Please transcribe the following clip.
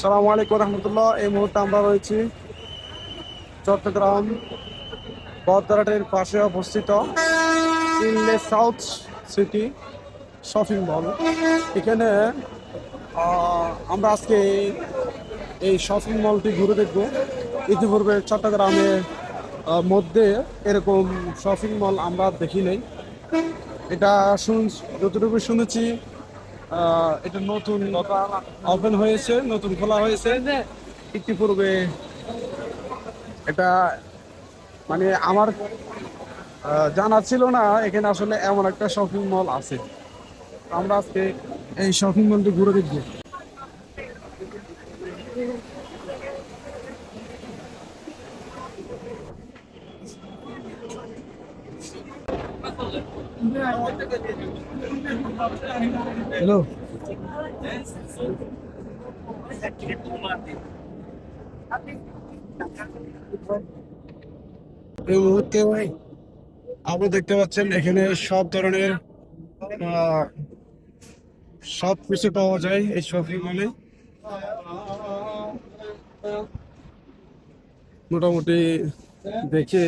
সালামু আলাইকুম রহমতুল্লাহ। এই মুহূর্তে আমরা রয়েছি চট্টগ্রাম বদরাটের পাশে অবস্থিত ইনলে সাউথ সিটি শপিং মল। এখানে আমরা আজকে এই শপিং মলটি ঘুরে দেখব। ইতিপূর্বে চট্টগ্রামের মধ্যে এরকম শপিং মল আমরা দেখি নাই। এটা শুন যতটুকু শুনেছি এটা নতুন ওপেন হয়েছে, নতুন খোলা হয়েছে। ইতিপূর্বে এটা মানে আমার জানা ছিল না, এখানে আসলে এমন একটা শপিং মল আছে। আমরা আজকে এই শপিং মলটি ঘুরে দেখব। হ্যালো এই মুহূর্তে আপনি দেখতে পাচ্ছেন এখানে সব ধরনের সব কিছু পাওয়া যায় এই শপিং মলে মোটামুটি দেখে